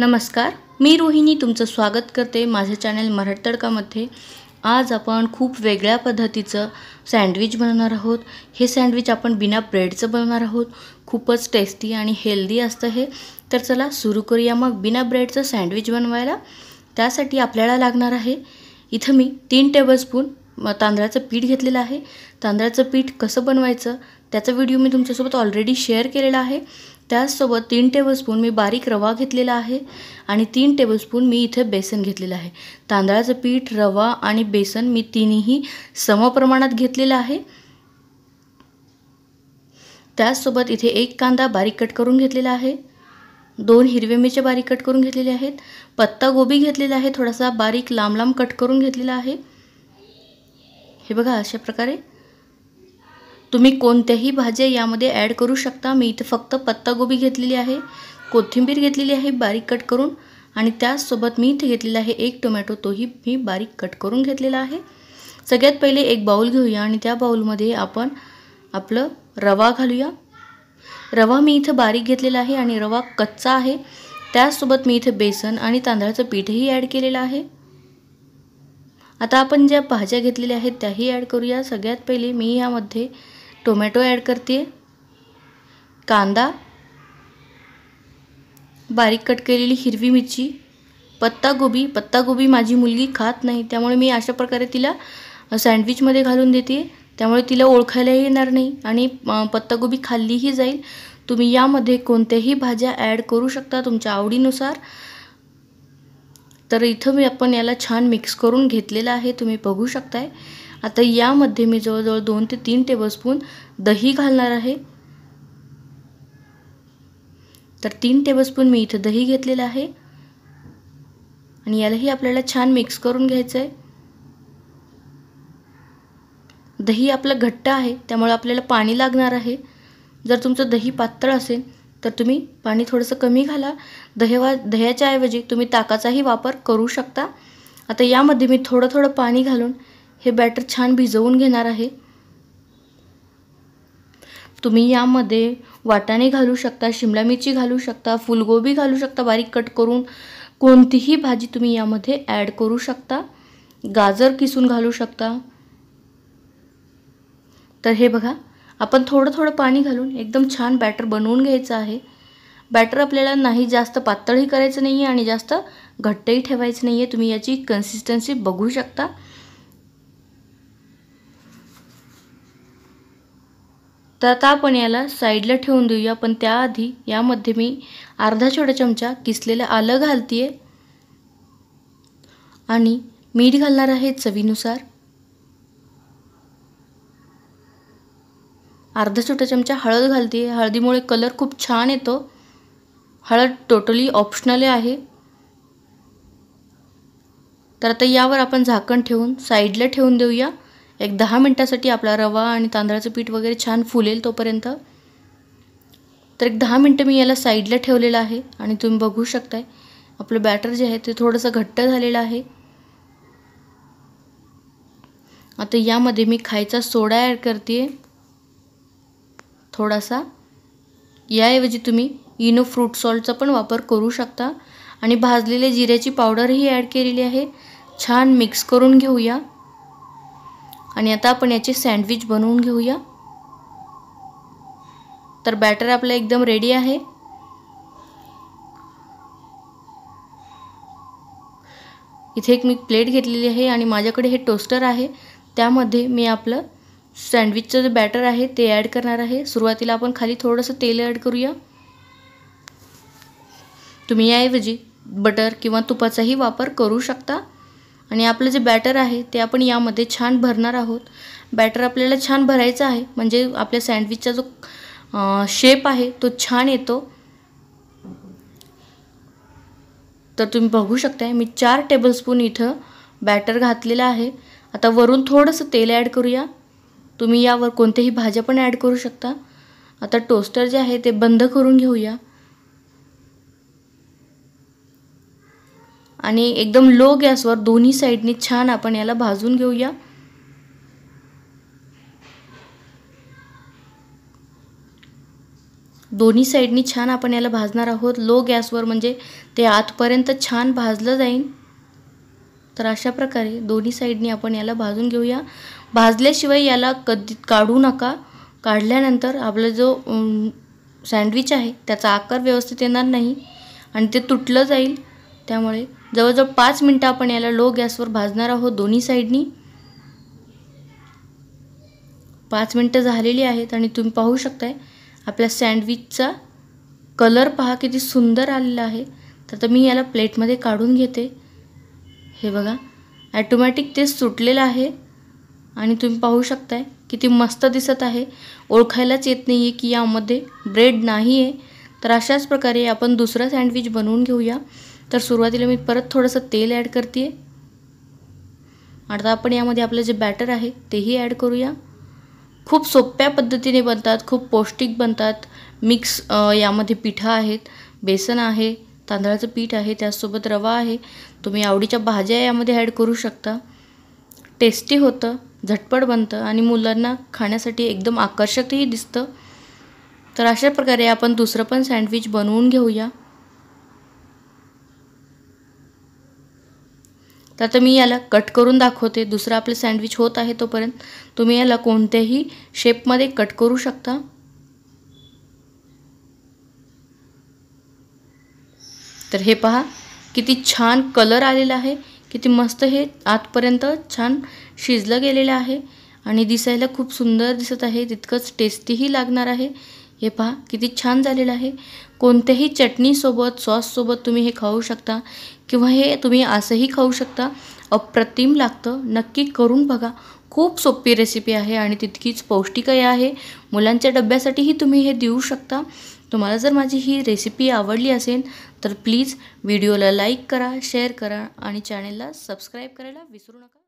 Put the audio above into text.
नमस्कार मी रोहिणी तुमचं स्वागत करते माझ्या चॅनल मराठी तडकामध्ये. आज आपण खूप वेगळ्या पद्धतीचं सँडविच बनवणार आहोत. हे सँडविच आपण बिना ब्रेडचं बनवणार आहोत. खूपच टेस्टी आणि हेल्दी असतं हे. तर चला सुरू करूया मग बिना ब्रेडचं सँडविच बनवायला. त्यासाठी आपल्याला लागणार आहे इथं मी तीन टेबलस्पून तांदळाचं पीठ घेतलेलं आहे. तांदळाचं पीठ कसं बनवायचं त्याचा व्हिडिओ मी तुमच्यासोबत ऑलरेडी शेअर केलेला आहे. त्याचसोबत तीन टेबलस्पून मी बारीक रवा घेतलेला आहे आणि तीन टेबलस्पून मी इथे बेसन घेतलेलं आहे. तांदळाचं पीठ रवा आणि बेसन मी तिन्ही समप्रमाणात घेतलेलं आहे. त्याचसोबत इथे एक कांदा बारीक कट करून घेतलेला आहे. दोन हिरवे मिरच्या बारीक कट करून घेतलेले आहेत. पत्ता गोबी घेतलेला आहे थोडासा बारीक लांब लांब कट करून घेतलेला आहे. हे बघा अशा प्रकारे तुम्ही कोणत्याही भाज्या यामध्ये ॲड करू शकता. मी इथे फक्त पत्तागोबी घेतलेली आहे. कोथिंबीर घेतलेली आहे बारीक कट करून. आणि त्याचसोबत मी इथे घेतलेला आहे एक टोमॅटो तोही मी बारीक कट करून घेतलेला आहे. सगळ्यात पहिले एक बाऊल घेऊया आणि त्या बाऊलमध्ये आपण आपलं रवा घालूया. रवा मी इथं बारीक घेतलेला आहे आणि रवा कच्चा आहे. त्याचसोबत मी इथे बेसन आणि तांदळाचं पीठही ॲड केलेलं आहे. आता आपण ज्या भाज्या घेतलेल्या आहेत त्याही ॲड करूया. सगळ्यात पहिले मी यामध्ये टोमॅटो ॲड करते. कांदा. बारीक कट केलेली हिरवी मिरची. पत्तागोबी पत्तागोबी माझी मुलगी खात नाही त्यामुळे मी अशा प्रकारे तिला सँडविचमध्ये घालून देते. त्यामुळे तिला ओळखायलाही येणार नाही आणि पत्तागोबी खाल्लीही जाईल. तुम्ही यामध्ये कोणत्याही भाज्या ॲड करू शकता तुमच्या आवडीनुसार. तर इथं मी आपण याला छान मिक्स करून घेतलेलं आहे तुम्ही बघू शकताय. आता यामध्ये मी जवळजवळ दोन ते तीन टेबलस्पून दही घालणार आहे. तर तीन टेबलस्पून मी इथं दही घेतलेलं आहे. आणि यालाही आपल्याला छान मिक्स करून घ्यायचं आहे दही आपलं घट्ट आहे त्यामुळे आपल्याला पाणी लागणार आहे. जर तुमचं दही पातळ असेल तर तुम्ही पाणी थोडंसं कमी घाला. दह्यावा दह्याच्या ऐवजी तुम्ही ताकाचाही वापर करू शकता. आता यामध्ये मी थोडं थोडं पाणी घालून हे बॅटर छान भिजवून घेणार आहे. तुम्ही यामध्ये वाटाणे घालू शकता शिमला मिरची घालू शकता फुलगोबी घालू शकता बारीक कट करून. कोणतीही भाजी तुम्ही यामध्ये ॲड करू शकता. गाजर किसून घालू शकता. तर हे बघा आपण थोडं थोडं पाणी घालून एकदम छान बॅटर बनवून घ्यायचं आहे. बॅटर आपल्याला नाही जास्त पातळही करायचं नाही आहे आणि जास्त घट्टही ठेवायचं नाही आहे तुम्ही याची कन्सिस्टन्सी बघू शकता. तर आता आपण याला साईडला ठेवून देऊया. पण त्याआधी यामध्ये मी अर्धा छोटा चमचा किसलेलं आलं घालते आहे आणि मीठ घालणार आहे चवीनुसार. अर्धा छोटा चमचा हळद घालते हळदीमुळे कलर खूप छान येतो. हळद टोटली ऑप्शनल आहे. तर आता यावर आपण झाकण ठेवून साईडला ठेवून देऊया. एक दहा मिनटासाठी आपला रवा आणि तांदळाचं पीठ वगैरे छान फुलेल तोपर्यंत. तर एक दहा मिनटं मी याला साईडला ठेवलेलं आहे आणि तुम्ही बघू शकताय आपलं बॅटर जे आहे ते थोडंसं घट्ट झालेलं आहे. आता यामध्ये मी खायचा सोडा ॲड करते थोडासा. याऐवजी तुम्ही इनो फ्रूट सॉल्टचा पण वापर करू शकता. आणि भाजलेले जिऱ्याची पावडरही ॲड केलेली आहे. छान मिक्स करून घेऊया. आणि आता आपण याची सँडविच बनवून घेऊया. तर बॅटर आपलं एकदम रेडी आहे. इथे एक मी प्लेट घेतलेली आहे आणि माझ्याकडे हे टोस्टर आहे. त्यामध्ये मी आपलं सँडविचचं जे बॅटर आहे ते ॲड करणार आहे. सुरुवातीला आपण खाली थोडंसं तेल ॲड करूया. तुम्ही याऐवजी बटर किंवा तुपाचाही वापर करू शकता. आणि आपलं जे बॅटर आहे ते आपण यामध्ये छान भरणार आहोत. बॅटर आपल्याला छान भरायचं आहे म्हणजे आपल्या सँडविचचा जो शेप आहे तो छान येतो. तर तुम्ही बघू शकताय मी चार टेबलस्पून इथं बॅटर घातलेलं आहे. आता वरून थोडंसं तेल ॲड करूया. तुम्ही यावर कोणत्याही भाज्या पण ॲड करू शकता. आता टोस्टर जे आहे ते बंद करून घेऊया. आणि एकदम लो गॅसवर दोन्ही साईडने छान आपण याला भाजून घेऊया. दोन्ही साईडनी छान आपण याला भाजणार आहोत. लो गॅसवर म्हणजे ते आतपर्यंत छान भाजलं जाईल तर अशा प्रकारे दोन्ही साईडनी आपण याला भाजून घेऊया. भाजल्याशिवाय याला कधी काढू नका. काढल्यानंतर आपला जो सँडविच आहे त्याचा आकार व्यवस्थित येणार नाही आणि ते तुटलं जाईल. त्यामुळे जवळजवळ पाच मिनटं आपण याला लो गॅसवर भाजणार आहोत दोन्ही साईडनी पाच मिनटं झालेली आहेत आणि तुम्ही पाहू शकताय आपल्या सँडविचचा कलर पहा किती सुंदर आलेला आहे. तर मी याला प्लेटमध्ये काढून घेते. हे बघा ॲटोमॅटिक ते सुटलेलं आहे. आणि तुम्ही पाहू शकताय किती मस्त दिसत आहे. ओळखायलाच येत नाही आहे की यामध्ये ब्रेड नाही आहे तर अशाच प्रकारे आपण दुसरा सँडविच बनवून घेऊया. तर सुरुवातीला मी परत थोडंसं तेल ॲड करते आता आपण यामध्ये आपलं जे बॅटर आहे तेही ॲड करूया. खूप सोप्या पद्धतीने बनतात खूप पौष्टिक बनतात. मिक्स यामध्ये पिठा आहेत बेसन आहे तांदळाचं पीठ आहे त्याचसोबत रवा आहे. तुम्ही आवडीच्या भाज्या यामध्ये ॲड करू शकता. टेस्टी होतं झटपट बनतं आणि मुलांना खाण्यासाठी एकदम आकर्षकही दिसतं. तर अशा प्रकारे आपण दुसरं पण सँडविच बनवून घेऊया. तर आता मी याला कट करून दाखवते. दुसरं आपलं सँडविच होत आहे तोपर्यंत. तुम्ही याला कोणत्याही शेपमध्ये कट करू शकता. तर हे पहा किती छान कलर आलेला आहे. किती मस्त हे आतपर्यंत छान शिजलं गेलेलं आहे. आणि दिसायला खूप सुंदर दिसत आहे. तितकंच टेस्टीही लागणार आहे. हे पहा किती छान झालेलं आहे. कोणत्याही चटणीसोबत सॉससोबत तुम्ही हे खाऊ शकता किंवा हे तुम्ही असंही खाऊ शकता. अप्रतिम लागतं. नक्की करून बघा. खूप सोपी रेसिपी आहे आणि तितकीच पौष्टिकही आहे. मुलांच्या डब्यासाठीही तुम्ही हे देऊ शकता. तुम्हाला जर माझी ही रेसिपी आवडली असेल तर प्लीज व्हिडिओला लाईक करा शेअर करा आणि चॅनेलला सबस्क्राईब करायला विसरू नका.